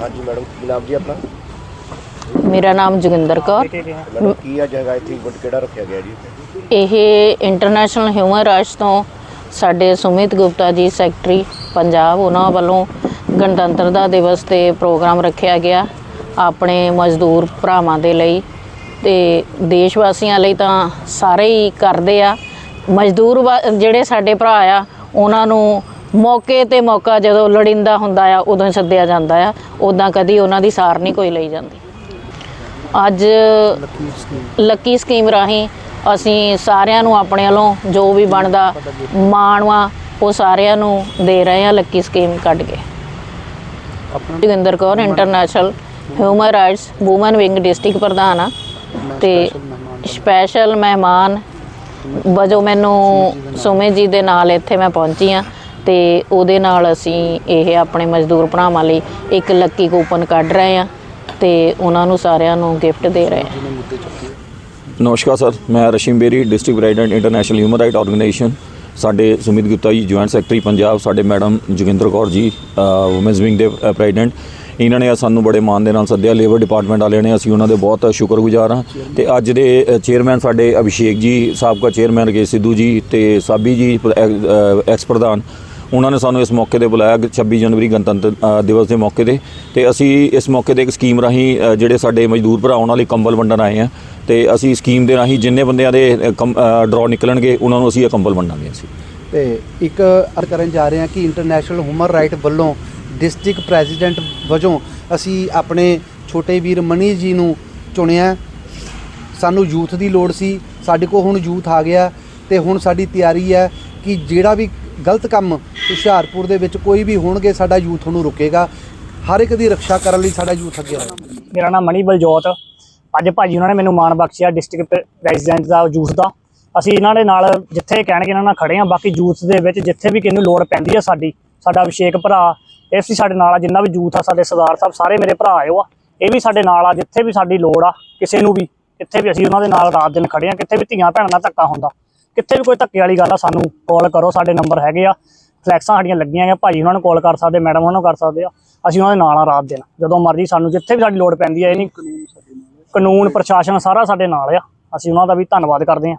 ਹਾਂਜੀ ਮੈਡਮ ਕੀ ਨਾਮ ਜੀ ਆਪਣਾ? ਮੇਰਾ ਨਾਮ ਜੋਗਿੰਦਰ ਕੌਰ। ਮੈਡਮ ਕੀ ਆ ਜਗ੍ਹਾ ਇੱਥੇ? ਇਵੈਂਟ ਕਿਹੜਾ ਰੱਖਿਆ ਗਿਆ ਜੀ ਇਹ ਇੰਟਰਨੈਸ਼ਨਲ ਹਿਊਮਨ ਰਾਈਟਸ ਤੋਂ ਸਾਡੇ ਸੁਮਿਤ ਗੁਪਤਾ ਜੀ ਸੈਕਟਰੀ ਪੰਜਾਬ ਉਹਨਾਂ ਵੱਲੋਂ ਗਣਤੰਤਰ ਦਾ ਦਿਵਸ ਤੇ ਪ੍ਰੋਗਰਾਮ ਰੱਖਿਆ ਗਿਆ ਆਪਣੇ ਮਜ਼ਦੂਰ ਭਰਾਵਾਂ ਦੇ ਲਈ। ਤੇ ਦੇਸ਼ ਵਾਸੀਆਂ ਲਈ ਤਾਂ ਸਾਰੇ ਹੀ ਕਰਦੇ ਆ। ਮਜ਼ਦੂਰ ਜਿਹੜੇ ਸਾਡੇ ਭਰਾ ਆ ਉਹਨਾਂ ਨੂੰ ਮੌਕੇ ਤੇ ਮੌਕਾ ਜਦੋਂ ਲੋੜੀਂਦਾ ਹੁੰਦਾ ਆ, ਉਦੋਂ ਹੀ ਸੱਦਿਆ ਜਾਂਦਾ ਆ। ਉਦਾਂ ਕਦੀ ਉਹਨਾਂ ਦੀ ਸਾਰ ਨਹੀਂ ਕੋਈ ਲਈ ਜਾਂਦੀ। ਅੱਜ ਲੱਕੀ ਸਕੀਮ ਰਾਹੀਂ ਅਸੀਂ ਸਾਰਿਆਂ ਨੂੰ ਆਪਣੇ ਵੱਲੋਂ ਜੋ ਵੀ ਬਣਦਾ ਮਾਣਵਾ, ਉਹ ਸਾਰਿਆਂ ਨੂੰ ਦੇ ਰਹੇ ਹਾਂ ਲੱਕੀ ਸਕੀਮ ਕੱਢ ਕੇ। Joginder Kaur, international human rights woman wing district ਪ੍ਰਧਾਨ ਆ। ਤੇ ਸਪੈਸ਼ਲ ਮਹਿਮਾਨ ਵਜੋਂ ਮੈਨੂੰ ਸੁਮੇ ਜੀ ਦੇ ਨਾਲ ਇੱਥੇ ਮੈਂ ਪਹੁੰਚੀ ਆ। ਤੇ ਉਹਦੇ ਨਾਲ ਅਸੀਂ ਇਹ ਆਪਣੇ ਮਜ਼ਦੂਰ ਭਰਾਵਾਂ ਲਈ ਇੱਕ ਲੱਕੀ ਕੂਪਨ ਕੱਢ ਰਹੇ ਆ ਤੇ ਉਹਨਾਂ ਨੂੰ ਸਾਰਿਆਂ ਨੂੰ ਗਿਫਟ ਦੇ ਰਹੇ ਆ ਨਮਸਕਾਰ ਸਰ, ਮੈਂ Rashim Beri district president international human right organisation ਸਾਡੇ ਸੁਮਿਤ ਗੁਪਤਾ ਜੀ ਜੁਆਇੰਟ ਸੈਕਟਰੀ ਪੰਜਾਬ, ਸਾਡੇ madam Joginder Kaur ji women's wing ਦੇ ਪ੍ਰੈਜ਼ੀਡੈਂਟ ਇਹਨਾਂ ਨੇ ਸਾਨੂੰ ਬੜੇ ਮਾਣ ਦੇ ਨਾਲ ਸੱਦਿਆ ਲੇਬਰ ਡਿਪਾਰਟਮੈਂਟ ਵਾਲਿਆਂ ਨੇ ਅਸੀਂ ਉਹਨਾਂ ਦੇ ਬਹੁਤ ਸ਼ੁਕਰਗੁਜ਼ਾਰ ਹਾਂ। ਤੇ ਅੱਜ ਦੇ ਚੇਅਰਮੈਨ ਸਾਡੇ ਅਭਿਸ਼ੇਕ ਜੀ, ਸਾਬਕਾ ਚੇਅਰਮੈਨ ਰਕੇਸ਼ ਸਿੱਧੂ ਜੀ ਤੇ ਸਾਬੀ ਜੀ ਐਕਸ ਪ੍ਰਧਾਨ ਉਹਨਾਂ ਨੇ ਸਾਨੂੰ ਇਸ ਮੌਕੇ ਤੇ ਬੁਲਾਇਆ ਗ- 26 ਜਨਵਰੀ ਗਣਤੰਤਰ ਦਿਵਸ ਦੇ ਮੌਕੇ ਤੇ। ਤੇ ਅਸੀਂ ਇਸ ਮੌਕੇ ਤੇ ਇੱਕ ਸਕੀਮ ਰਾਹੀਂ ਜਿਹੜੇ ਸਾਡੇ ਮਜ਼ਦੂਰ ਭਰਾ ਉਹਨਾਂ ਲਈ ਕੰਬਲ ਵੰਡਣ ਆਏ ਆ। ਤੇ ਅਸੀਂ ਸਕੀਮ ਦੇ ਰਾਹੀਂ ਜਿੰਨੇ ਬੰਦਿਆਂ ਦੇ ਡਰਾਅ ਨਿਕਲਣਗੇ, ਉਹਨਾਂ ਨੂੰ ਅਸੀਂ ਇਹ ਕੰਬਲ ਵੰਡਾਂਗੇ ਅਸੀਂ। ਤੇ ਇੱਕ ਅਰ ਕਰਨ ਜਾ ਰਹੇ ਹਾਂ ਕਿ ਇੰਟਰਨੈਸ਼ਨਲ ਹਿਊਮਨ ਰਾਈਟ ਵੱਲੋਂ ਡਿਸਟ੍ਰਿਕਟ ਪ੍ਰੈਜ਼ੀਡੈਂਟ ਵਜੋਂ ਅਸੀਂ ਆਪਣੇ ਛੋਟੇ ਵੀਰ ਮਨੀ ਜੀ ਨੂੰ ਚੁਣਿਆ। ਸਾਨੂੰ ਯੂਥ ਦੀ ਲੋੜ ਸੀ। ਸਾਡੇ ਕੋਲ ਹੁਣ ਯੂਥ ਆ ਗਿਆ। ਤੇ ਹੁਣ ਸਾਡੀ ਤਿਆਰੀ ਹੈ ਕਿ ਜਿਹੜਾ ਵੀ ਗਲਤ ਕੰਮ ਹੁਸ਼ਿਆਰਪੁਰ ਦੇ ਵਿੱਚ ਕੋਈ ਵੀ ਹੋਣਗੇ, ਸਾਡਾ ਯੂਥ ਉਹਨੂੰ ਰੁਕੇਗਾ। ਹਰ ਇੱਕ ਦੀ ਰੱਖਿਆ ਕਰਨ ਲਈ ਸਾਡਾ ਯੂਥ ਅੱਗੇ ਆਏਗਾ ਮੇਰਾ ਨਾਮ ਮਣੀ ਬਲਜੋਤ। ਅੱਜ ਭਾਜੀ ਉਹਨਾਂ ਨੇ ਮੈਨੂੰ ਮਾਣ ਬਖਸ਼ਿਆ ਡਿਸਟ੍ਰਿਕਟ ਪ੍ਰੈਜ਼ੀਡੈਂਟ ਦਾ, ਯੂਥ ਦਾ। ਅਸੀਂ ਇਹਨਾਂ ਦੇ ਨਾਲ ਜਿੱਥੇ ਕਹਿਣਗੇ ਇਹਨਾਂ ਨਾਲ ਖੜੇ ਹਾਂ, ਬਾਕੀ ਯੂਥ ਦੇ ਵਿੱਚ ਜਿੱਥੇ ਵੀ ਕਿਹਨੂੰ ਲੋੜ ਪੈਂਦੀ ਆ ਸਾਡੀ, ਸਾਡਾ ਅਭਿਸ਼ੇਕ ਭਰਾ, ਇਹ ਵੀ ਸਾਡੇ ਨਾਲ ਆ, ਜਿੰਨਾ ਵੀ ਯੂਥ ਆ, ਸਾਡੇ ਸਰਦਾਰ ਸਾਹਿਬ, ਸਾਰੇ ਮੇਰੇ ਭਰਾ ਆਇਓ ਆ। ਇਹ ਵੀ ਸਾਡੇ ਨਾਲ ਆ, ਜਿੱਥੇ ਵੀ ਸਾਡੀ ਲੋੜ ਆ, ਕਿਸੇ ਨੂੰ ਵੀ ਕਿੱਥੇ ਵੀ ਅਸੀਂ ਉਹਨਾਂ ਦੇ ਨਾਲ ਰਾਤ ਦਿਨ ਖੜੇ ਆ ਕਿੱਥੇ ਵੀ ਧੀਆਂ ਭੈਣਾਂ ਨਾਲ ਧੱਕਾ ਹੁੰਦਾ। ਕਿੱਥੇ ਵੀ ਕੋਈ ਧੱਕੇ ਵਾਲੀ ਗੱਲ ਆ ਸਾਨੂੰ ਕਾਲ ਕਰੋ ਸਾਡੇ ਨੰਬਰ ਹੈਗੇ ਆ। ਫਲੈਕਸਾਂ ਸਾਡੀਆਂ ਲੱਗੀਆਂ ਆ ਭਾਜੀ ਉਹਨਾਂ ਨੂੰ ਕਾਲ ਕਰ ਸਕਦੇ ਮੈਡਮ ਉਹਨਾਂ ਨੂੰ ਕਰ ਸਕਦੇ ਆ। ਅਸੀਂ ਉਹਨਾਂ ਦੇ ਨਾਲ ਆ ਰਾਤ ਦਿਨ ਜਦੋਂ ਮਰਜ਼ੀ ਸਾਨੂੰ ਜਿੱਥੇ ਵੀ ਸਾਡੀ ਲੋੜ ਪੈਂਦੀ ਹੈ ਇਹ ਨਹੀਂ ਕਾਨੂੰਨ ਪ੍ਰਸ਼ਾਸਨ ਸਾਰਾ ਸਾਡੇ ਨਾਲ ਆ। ਅਸੀਂ ਉਹਨਾਂ ਦਾ ਵੀ ਧੰਨਵਾਦ ਕਰਦੇ ਹਾਂ